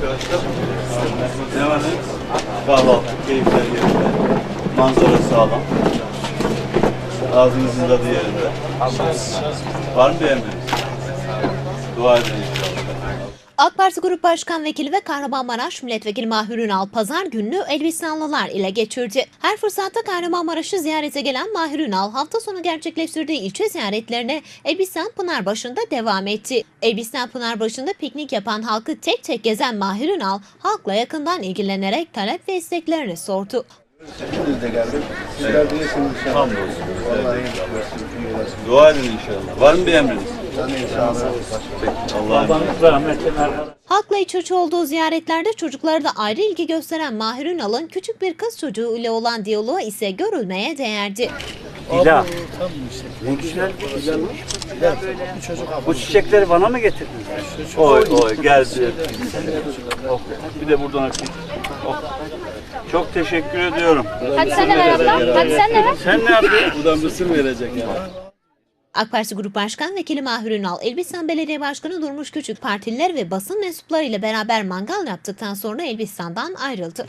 arkadaşlar. Ne var ne? Kahvaltı, keyifler yerinde. Manzara sağlam. Ağzınızın tadı yerinde. Var mı bir emriniz? Dua edin inşallah. AK Parti Grup Başkan Vekili ve Kahramanmaraş Milletvekili Mahir Ünal pazar gününü Elbistanlılar ile geçirdi. Her fırsatta Kahramanmaraş'ı ziyarete gelen Mahir Ünal hafta sonu gerçekleştirdiği ilçe ziyaretlerine Elbistan Pınarbaşı'nda devam etti. Elbistan Pınarbaşı'nda piknik yapan halkı tek tek gezen Mahir Ünal halkla yakından ilgilenerek talep ve isteklerini sordu. Biz de geldik. Sizler de iyisiniz inşallah. Hamdolsun. Dua edin inşallah. Var mı bir emriniz? Halkla iç içe olduğu ziyaretlerde çocuklara da ayrı ilgi gösteren Mahir Ünal'ın küçük bir kız çocuğu ile olan diyaloğu ise görülmeye değerdi. Dila. Ne güzel. Bu çiçekleri bana mı getirdin? Oy oy geldi. Bir de buradan öpeyim. Çok teşekkür ediyorum. Hadi sen de ver abla. Hadi sen de ver. Sen ne yapıyorsun? Buradan mısır verecek yani. AK Parti Grup Başkan Vekili Mahir Ünal, Elbistan Belediye Başkanı Durmuş Küçük partililer ve basın mensupları ile beraber mangal yaptıktan sonra Elbistan'dan ayrıldı.